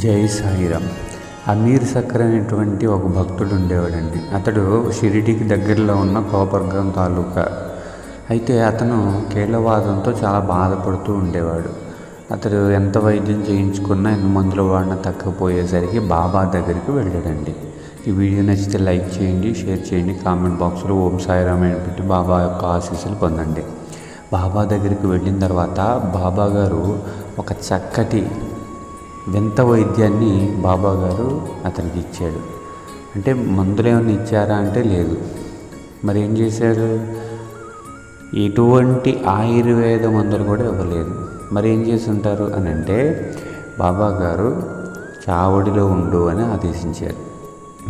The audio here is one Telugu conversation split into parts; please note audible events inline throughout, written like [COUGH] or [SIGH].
జై సాయిరామ్. అమీర్ సక్కర్ అనేటువంటి ఒక భక్తుడు ఉండేవాడండి. అతడు షిరిడికి దగ్గరలో ఉన్న కోపర్గం తాలూకా. అయితే అతను కీళ్ళవాదంతో చాలా బాధపడుతూ ఉండేవాడు. అతడు ఎంత వైద్యం చేయించుకున్నా ఎన్ని మందులు వాడినా తగ్గపోయేసరికి బాబా దగ్గరికి వెళ్ళాడండి. ఈ వీడియో నచ్చితే లైక్ చేయండి షేర్ చేయండి కామెంట్ బాక్స్లో ఓం సాయిరామ్ అని పెట్టి బాబా యొక్క ఆశీస్సులు పొందండి. బాబా దగ్గరికి వెళ్ళిన తర్వాత బాబా గారు ఒక చక్కటి వింత వైద్యాన్ని బాబా గారు అతనికి ఇచ్చాడు. అంటే మందులు ఇచ్చారా అంటే లేదు. మరి ఏం చేశారు ఎటువంటి ఆయుర్వేద మందులు కూడా ఇవ్వలేదు. మరి ఏం చేసి ఉంటారు అని అంటే బాబా గారు చావడిలో ఉండు అని ఆదేశించారు.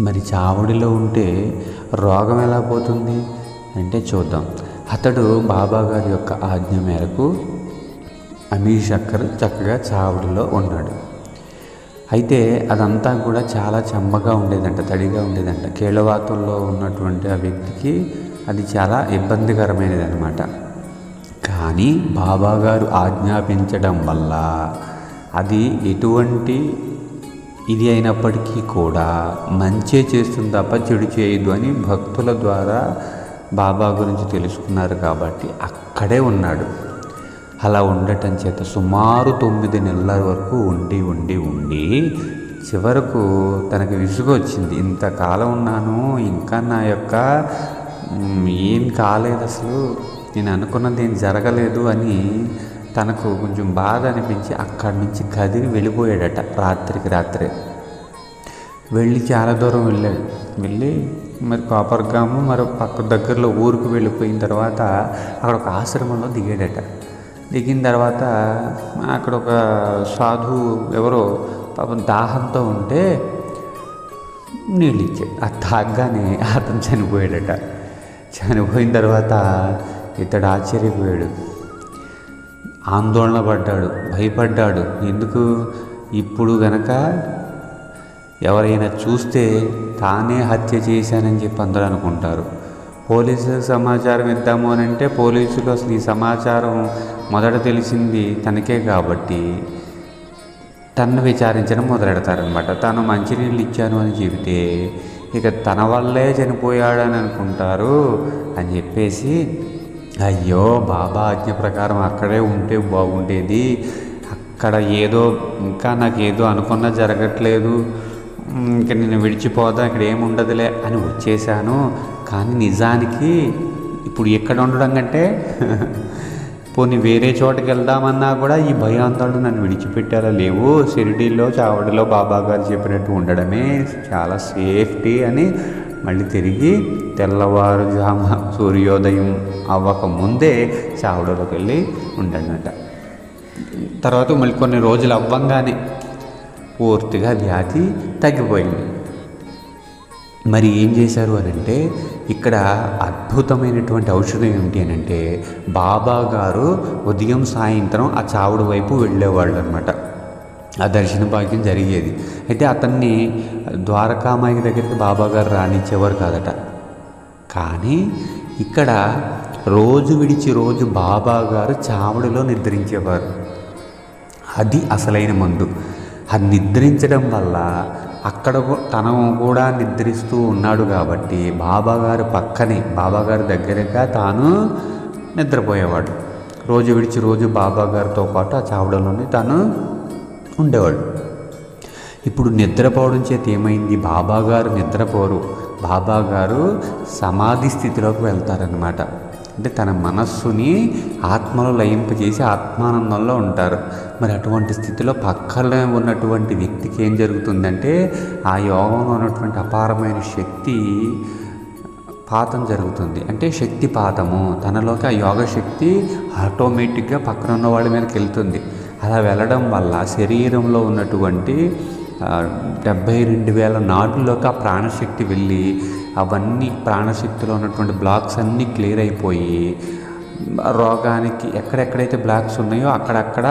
మరి చావడిలో ఉంటే రోగం ఎలా పోతుంది అంటే చూద్దాం. అతడు బాబా గారి యొక్క ఆజ్ఞ మేరకు అమీర్ శక్కర్ చక్కగా చావడిలో ఉన్నాడు. అయితే అదంతా కూడా చాలా చెమ్మగా ఉండేదంట తడిగా ఉండేదంట. కీళ్ళవాతంలో ఉన్నటువంటి ఆ వ్యక్తికి అది చాలా ఇబ్బందికరమైనది అనమాట కానీ బాబాగారు ఆజ్ఞాపించడం వల్ల అది ఎటువంటి ఇది అయినప్పటికీ కూడా మంచే చేస్తుంది తప్ప చెడు చేయదు అని భక్తుల ద్వారా బాబా గురించి తెలుసుకున్నారు కాబట్టి అక్కడే ఉన్నాడు. అలా ఉండటం చేత సుమారు తొమ్మిది నెలల వరకు ఉండి ఉండి ఉండి చివరకు తనకి విసుగు వచ్చింది. ఇంతకాలం ఉన్నాను ఇంకా నా యొక్క ఏం కాలేదు అసలు. నేను అనుకున్నది ఏం జరగలేదు అని తనకు కొంచెం బాధ అనిపించి అక్కడి నుంచి కదిలి వెళ్ళిపోయాడట రాత్రికి రాత్రే. వెళ్ళి చాలా దూరం వెళ్ళాడు. వెళ్ళి మరి కాపర్గాము మరి పక్క దగ్గరలో ఊరికి వెళ్ళిపోయిన తర్వాత అక్కడ ఒక ఆశ్రమంలో దిగాడట. దిగిన తర్వాత అక్కడ ఒక సాధు ఎవరో పాపం దాహంతో ఉంటే నీళ్ళు ఇచ్చాడు ఆ తాగ్గానే అతను చనిపోయాడట. చనిపోయిన తర్వాత ఇతడు ఆశ్చర్యపోయాడు. ఆందోళన పడ్డాడు భయపడ్డాడు. ఎందుకు? ఇప్పుడు గనక ఎవరైనా చూస్తే తానే హత్య చేశానని చెప్పి అందరూ అనుకుంటారు. పోలీసులకు సమాచారం ఇద్దాము అని అంటే పోలీసులు అసలు ఈ సమాచారం మొదట తెలిసింది తనకే కాబట్టి తనను విచారించడం మొదలెడతారనమాట తను మంచినీళ్ళు ఇచ్చాను అని చెబితే ఇక తన వల్లే చనిపోయాడని అనుకుంటారు అని చెప్పేసి అయ్యో బాబా ఆజ్ఞ ప్రకారం అక్కడే ఉంటే బాగుండేది. అక్కడ ఏదో ఇంకా నాకు ఏదో అనుకున్న జరగట్లేదు. ఇంకా ఇంక నేను విడిచిపోదా ఇక్కడ ఏముండదులే అని వచ్చేసాను. కానీ నిజానికి ఇప్పుడు ఎక్కడ ఉండడం కంటే [LAUGHS] పోనీ వేరే చోటకి వెళ్దామన్నా కూడా ఈ భయాందోళన నన్ను విడిచిపెట్టారా? లేవు. షిరిడీలో చావడిలో బాబా గారు చెప్పినట్టు ఉండడమే చాలా సేఫ్టీ అని మళ్ళీ తిరిగి తెల్లవారుజామ [LAUGHS] సూర్యోదయం అవ్వక ముందే చావడిలోకి వెళ్ళి ఉండడనట తర్వాత మళ్ళీ కొన్ని రోజులు అవ్వంగానే పూర్తిగా వ్యాధి తగ్గిపోయింది. మరి ఏం చేశారు అని అంటే ఇక్కడ అద్భుతమైనటువంటి ఔషధం ఏమిటి అని అంటే బాబా గారు ఉదయం సాయంత్రం ఆ చావుడు వైపు వెళ్ళేవాళ్ళు అనమాట ఆ దర్శన భాగ్యం జరిగేది. అయితే అతన్ని ద్వారకామాయి దగ్గరికి బాబా గారు రాణించేవారు కాదట. కానీ ఇక్కడ రోజు విడిచి రోజు బాబా గారు చావుడిలో నిద్రించేవారు. అది అసలైన మందు. అది నిద్రించడం వల్ల అక్కడ కూ- తను కూడా నిద్రిస్తూ ఉన్నాడు కాబట్టి బాబాగారు పక్కనే బాబాగారి దగ్గరగా తాను నిద్రపోయేవాడు. రోజు విడిచి రోజు బాబాగారితో పాటు ఆ చావడంలోనే తాను ఉండేవాడు. ఇప్పుడు నిద్రపోవడం చేత ఏమైంది? బాబాగారు నిద్రపోరు. బాబాగారు సమాధి స్థితిలోకి వెళ్తారనమాట అంటే తన మనస్సుని ఆత్మలో లయింపజేసి ఆత్మానందంలో ఉంటారు. మరి అటువంటి స్థితిలో పక్కన ఉన్నటువంటి వ్యక్తికి ఏం జరుగుతుందంటే ఆ యోగంలో ఉన్నటువంటి అపారమైన శక్తి పాతం జరుగుతుంది. అంటే శక్తి పాతము. తనలోకి ఆ యోగ శక్తి ఆటోమేటిక్గా పక్కన ఉన్న వాళ్ళ మీదకి వెళ్తుంది. అలా వెళ్ళడం వల్ల శరీరంలో ఉన్నటువంటి డెబ్బై డెబ్భై రెండు వేల నాలుగులోకి ఆ ప్రాణశక్తి వెళ్ళి అవన్నీ ప్రాణశక్తిలో ఉన్నటువంటి బ్లాక్స్ అన్నీ క్లియర్ అయిపోయి రోగానికి ఎక్కడెక్కడైతే బ్లాక్స్ ఉన్నాయో అక్కడక్కడ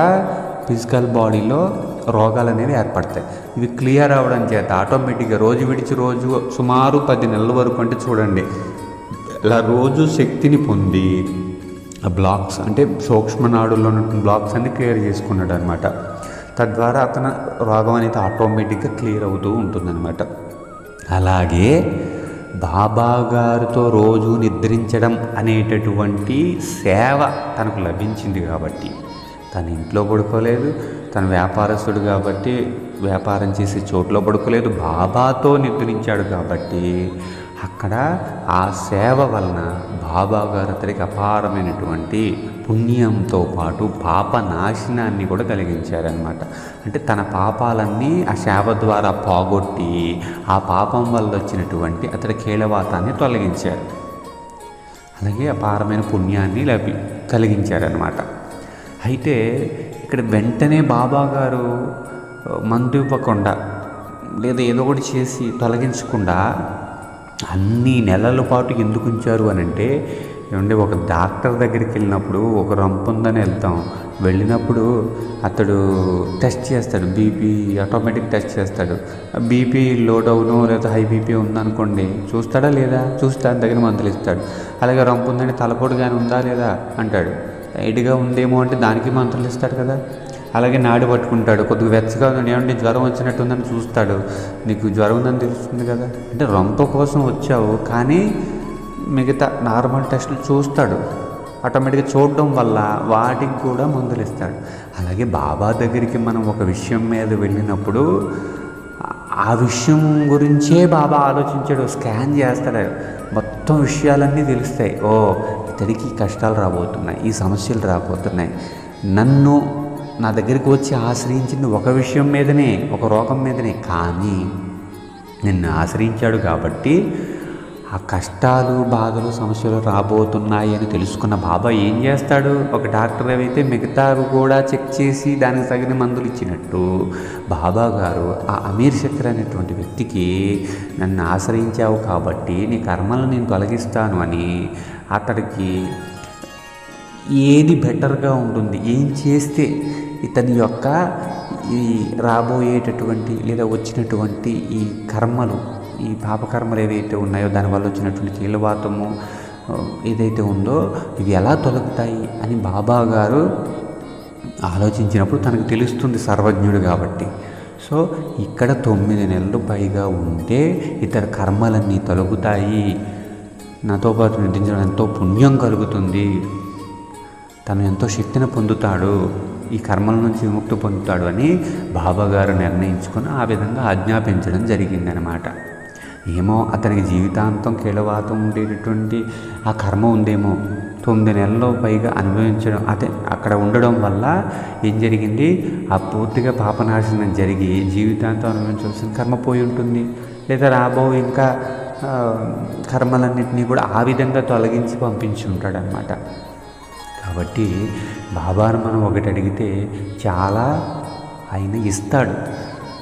ఫిజికల్ బాడీలో రోగాలు అనేవి ఏర్పడతాయి. ఇవి క్లియర్ అవ్వడం చేత ఆటోమేటిక్గా రోజు విడిచి రోజు సుమారు పది నెలల వరకు అంటే చూడండి ఇలా రోజు శక్తిని పొంది ఆ బ్లాక్స్ అంటే సూక్ష్మ నాడుల్లో ఉన్నటువంటి బ్లాక్స్ అన్ని క్లియర్ చేసుకున్నాడు అనమాట తద్వారా అతను రోగం అనేది ఆటోమేటిక్గా క్లియర్ అవుతూ ఉంటుందన్నమాట. అలాగే బాబా గారితో రోజు నిద్రించడం అనేటటువంటి సేవ తనకు లభించింది కాబట్టి తన ఇంట్లో పడుకోలేదు తను వ్యాపారస్తుడు కాబట్టి వ్యాపారం చేసే చోట్లో పడుకోలేదు బాబాతో నిద్రించాడు కాబట్టి అక్కడ ఆ సేవ వలన బాబా గారు అపారమైనటువంటి పుణ్యంతో పాటు పాప నాశనాన్ని కూడా కలిగించారనమాట అంటే తన పాపాలన్నీ ఆ సేవ ద్వారా పోగొట్టి ఆ పాపం వల్ల వచ్చినటువంటి అతడి కీలవాతాన్ని తొలగించారు. అలాగే అపారమైన పుణ్యాన్ని లభి కలిగించారనమాట అయితే ఇక్కడ వెంటనే బాబా గారు మందు ఇవ్వకుండా లేదా ఏదో ఒకటి చేసి తొలగించకుండా అన్ని నెలల పాటు ఎందుకు ఉంచారు అని అంటే ఏమంటే ఒక డాక్టర్ దగ్గరికి వెళ్ళినప్పుడు ఒక రంపు ఉందని వెళ్తాం. వెళ్ళినప్పుడు అతడు టెస్ట్ చేస్తాడు బీపీ ఆటోమేటిక్ టెస్ట్ చేస్తాడు. బీపీ లో డౌను లేదా హై బీపీ ఉందనుకోండి చూస్తాడా లేదా? చూస్తే దాని దగ్గర మందులు ఇస్తాడు. అలాగే రంపు ఉందని తలపోటు కానీ ఉందా లేదా అంటాడు. లైట్గా ఉందేమో అంటే దానికి మంత్రులు ఇస్తాడు కదా. అలాగే నాడి పట్టుకుంటాడు. కొద్దిగా వెచ్చగా ఉందని ఏమంటే జ్వరం వచ్చినట్టుందని చూస్తాడు. నీకు జ్వరం ఉందని తెలుస్తుంది కదా? అంటే రొంప కోసం వచ్చావు. కానీ మిగతా నార్మల్ టెస్టులు చూస్తాడు. ఆటోమేటిక్గా చూడడం వల్ల వాటికి కూడా మందులు ఇస్తాడు అలాగే బాబా దగ్గరికి మనం ఒక విషయం మీద వెళ్ళినప్పుడు ఆ విషయం గురించే బాబా ఆలోచించాడు. స్కాన్ చేస్తాడు. మొత్తం విషయాలన్నీ తెలుస్తాయి. ఓ ఇతడికి కష్టాలు రాబోతున్నాయి. ఈ సమస్యలు రాబోతున్నాయి. నన్ను నా దగ్గరికి వచ్చి ఆశ్రయించింది ఒక విషయం మీదనే ఒక రోగం మీదనే. కానీ నిన్ను ఆశ్రయించాడు కాబట్టి ఆ కష్టాలు బాధలు సమస్యలు రాబోతున్నాయి అని తెలుసుకున్న బాబా ఏం చేస్తాడు? ఒక డాక్టర్ అయితే మిగతావి కూడా చెక్ చేసి దానికి తగిన మందులు ఇచ్చినట్టు బాబా గారు ఆ అమీర్ శక్తి అనేటువంటి వ్యక్తికి నన్ను ఆశ్రయించావు కాబట్టి నీ కర్మలను నేను తొలగిస్తాను అని అతడికి ఏది బెటర్గా ఉంటుంది? ఏం చేస్తే ఇతని యొక్క ఈ రాబోయేటటువంటి లేదా వచ్చినటువంటి ఈ కర్మలు ఈ పాపకర్మలు ఏవైతే ఉన్నాయో దానివల్ల వచ్చినటువంటి కీలవాతము ఏదైతే ఉందో ఇవి ఎలా తొలగుతాయి అని బాబా గారు ఆలోచించినప్పుడు తనకు తెలుస్తుంది సర్వజ్ఞుడు కాబట్టి. సో ఇక్కడ తొమ్మిది నెలలు పైగా ఉంటే ఇతర కర్మలన్నీ తొలగుతాయి. నాతో పాటు నటించడం ఎంతో పుణ్యం కలుగుతుంది. తను ఎంతో శక్తిని పొందుతాడు ఈ కర్మల నుంచి విముక్తి పొందుతాడు అని బాబాగారు నిర్ణయించుకొని ఆ విధంగా ఆజ్ఞాపించడం జరిగిందనమాట ఏమో అతనికి జీవితాంతం కీలవాతం ఉండేటటువంటి ఆ కర్మ ఉందేమో. తొమ్మిది నెలల్లో పైగా అనుభవించడం అదే అక్కడ ఉండడం వల్ల ఏం జరిగింది? ఆ పూర్తిగా పాపనాశనం జరిగి జీవితాంతం అనుభవించవలసిన కర్మ పోయి ఉంటుంది. లేదా రాబో ఇంకా కర్మలన్నింటినీ కూడా ఆ విధంగా తొలగించి పంపించి ఉంటాడనమాట కాబట్టి బాబాను మనం ఒకటి అడిగితే చాలా ఆయన ఇస్తాడు.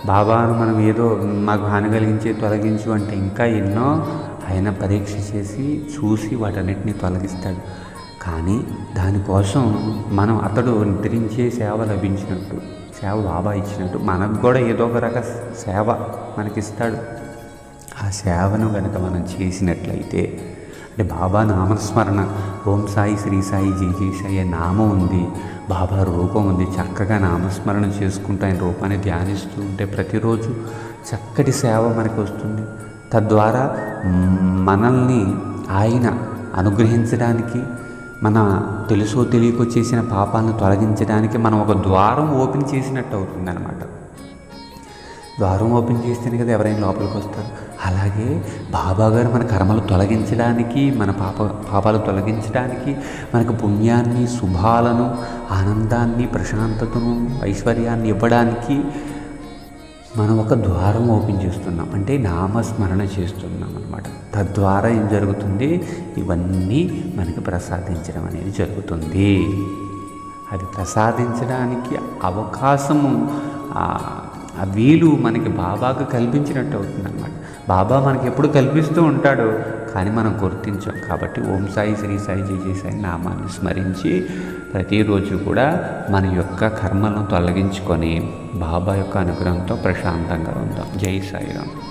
బాబాను మనం ఏదో మాకు హాని కలిగించే తొలగించు అంటే ఇంకా ఎన్నో ఆయన పరీక్ష చేసి చూసి వాటన్నిటిని తొలగిస్తాడు. కానీ దానికోసం మనం అతడు నిద్రించే సేవ లభించినట్టు సేవ బాబా ఇచ్చినట్టు మనకు కూడా ఏదో ఒక రక సేవ మనకిస్తాడు. ఆ సేవను కనుక మనం చేసినట్లయితే అంటే బాబా నామస్మరణ. ఓం సాయి శ్రీ సాయి జీ జీ సాయి నామం ఉంది. బాబా రూపం ఉంది. చక్కగా నామస్మరణ చేసుకుంటూ ఆయన రూపాన్ని ధ్యానిస్తూ ఉంటే ప్రతిరోజు చక్కటి సేవ మనకి వస్తుంది. తద్వారా మనల్ని ఆయన అనుగ్రహించడానికి మన తెలుసో తెలియకో చేసిన పాపాలను తొలగించడానికి మనం ఒక ద్వారం ఓపెన్ చేసినట్టు అవుతుందన్నమాట. ద్వారం ఓపెన్ చేస్తేనే కదా ఎవరైనా లోపలికి వస్తారు. అలాగే బాబా గారు మన కర్మలు తొలగించడానికి మన పాప పాపాలు తొలగించడానికి మనకు పుణ్యాన్ని శుభాలను ఆనందాన్ని ప్రశాంతతను ఐశ్వర్యాన్ని ఇవ్వడానికి మనం ఒక ద్వారం ఓపెన్ చేస్తున్నాం. అంటే నామస్మరణ చేస్తున్నాం అనమాట తద్వారా ఏం జరుగుతుంది? ఇవన్నీ మనకి ప్రసాదించడం అనేది జరుగుతుంది. అది ప్రసాదించడానికి అవకాశము ఆ వీలు మనకి బాబాకు కల్పించినట్టు అవుతుంది అనమాట బాబా మనకి ఎప్పుడు కల్పిస్తూ ఉంటాడు. కానీ మనం గుర్తించాం. కాబట్టి ఓం సాయి శ్రీ సాయి జై జై సాయి నామాన్ని స్మరించి ప్రతిరోజు కూడా మన యొక్క కర్మలను తొలగించుకొని బాబా యొక్క అనుగ్రహంతో ప్రశాంతంగా ఉందాం. జై సాయిరామ్.